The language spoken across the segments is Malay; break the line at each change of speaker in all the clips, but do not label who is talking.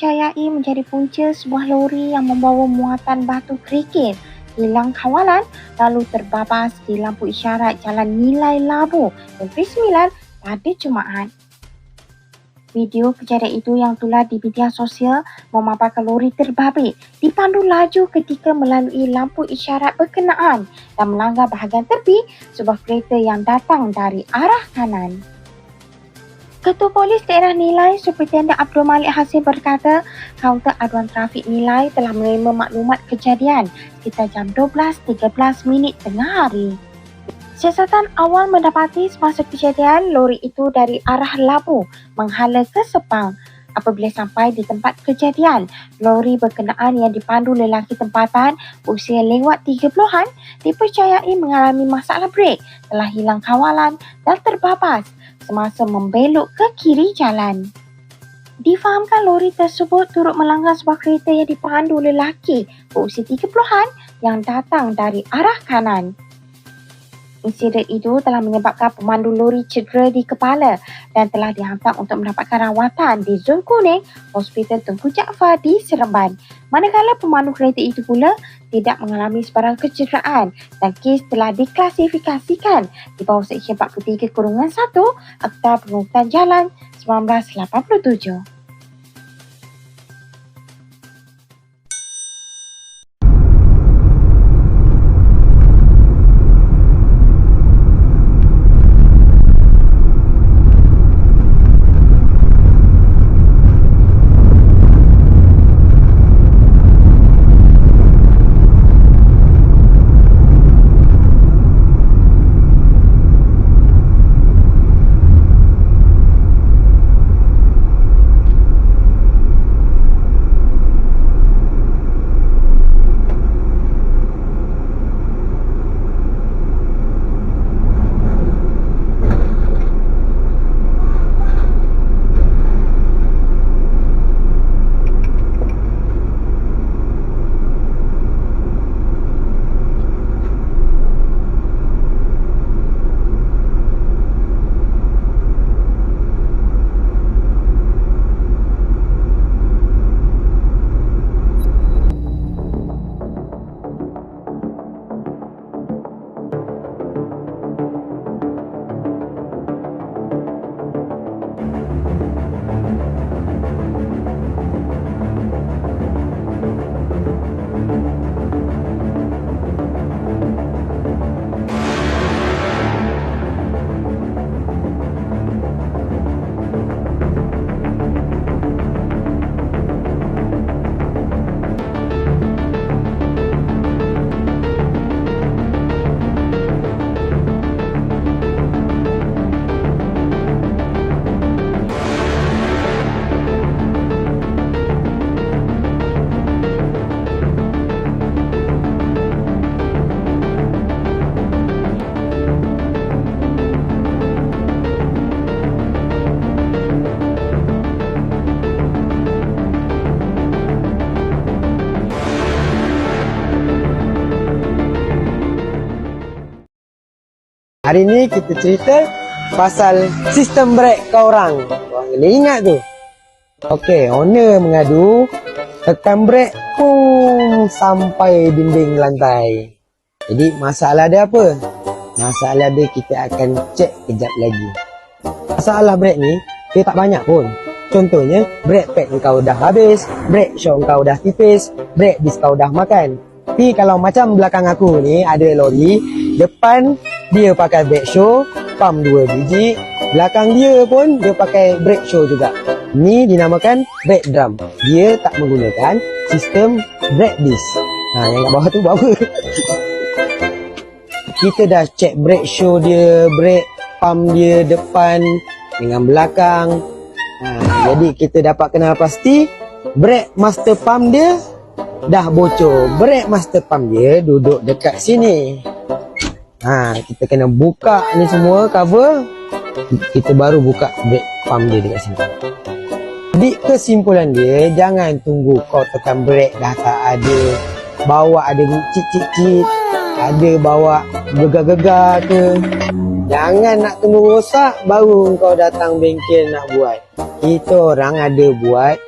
Dipercayai menjadi punca sebuah lori yang membawa muatan batu kerikil hilang kawalan lalu terbabas di lampu isyarat Jalan Nilai Labu, Negeri Sembilan pada Jumaat. Video kejadian itu yang tular di media sosial memaparkan lori terbabit dipandu laju ketika melalui lampu isyarat berkenaan dan melanggar bahagian tepi sebuah kereta yang datang dari arah kanan. Ketua Polis Daerah Nilai Superintendent Abdul Malik Hasim berkata kaunter aduan trafik Nilai telah menerima maklumat kejadian sekitar jam 12.13 minit tengah hari. Siasatan awal mendapati semasa kejadian lori itu dari arah Labu menghala ke Sepang. Apabila sampai di tempat kejadian, lori berkenaan yang dipandu lelaki tempatan usia lewat 30-an dipercayai mengalami masalah brek, telah hilang kawalan dan terbabas semasa membelok ke kiri jalan. Difahamkan lori tersebut turut melanggar sebuah kereta yang dipandu lelaki berusia 30-an yang datang dari arah kanan. Insiden itu telah menyebabkan pemandu lori cedera di kepala dan telah dihantar untuk mendapatkan rawatan di Zon Kuning, Hospital Tengku Jaafar di Seremban. Manakala pemandu kereta itu pula tidak mengalami sebarang kecederaan dan kes telah diklasifikasikan di bawah Seksyen 43 Kurungan 1 Akta Pengangkutan Jalan 1987.
Hari ni kita cerita pasal sistem brek kau orang. Orang kena ingat tu. Okey, owner mengadu tekan brek pun sampai dinding lantai. Jadi masalah dia apa? Masalah dia kita akan cek kejap lagi. Masalah brek ni dia tak banyak pun. Contohnya, brake pad kau dah habis, brake shock kau dah tipis, brake disc kau dah makan. Tapi kalau macam belakang aku ni ada lori, depan dia pakai brake show, pump dua biji, belakang dia pun dia pakai brake show juga. Ni dinamakan brake drum. Dia tak menggunakan sistem brake disc. Ha, yang kat bawah tu apa? Kita dah check brake show dia, brake pump dia depan dengan belakang. Ha, jadi kita dapat kenal pasti brake master pump dia dah bocor. Brake master pump dia duduk dekat sini. Ha, kita kena buka ni semua cover. Kita baru buka brake pump dia dekat sini. Jadi kesimpulan dia jangan tunggu kau tekan brake dah tak ada. Bawa ada cit-cit-cit ada bawa gegar-gegar ke. Jangan nak tunggu rosak baru kau datang bengkel nak buat. Kita orang ada buat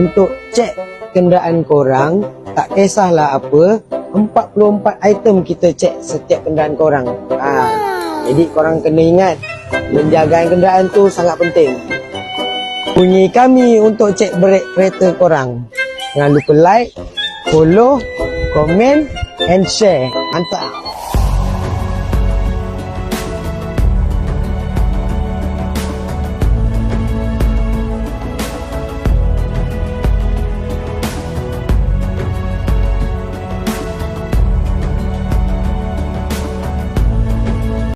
untuk cek kenderaan korang. Tak kisahlah apa 44 item kita cek setiap kenderaan korang. Ha. jadi korang kena ingat menjaga kenderaan tu sangat penting. Bunyi kami untuk cek brek kereta korang. Jangan lupa like follow komen and share. Mantap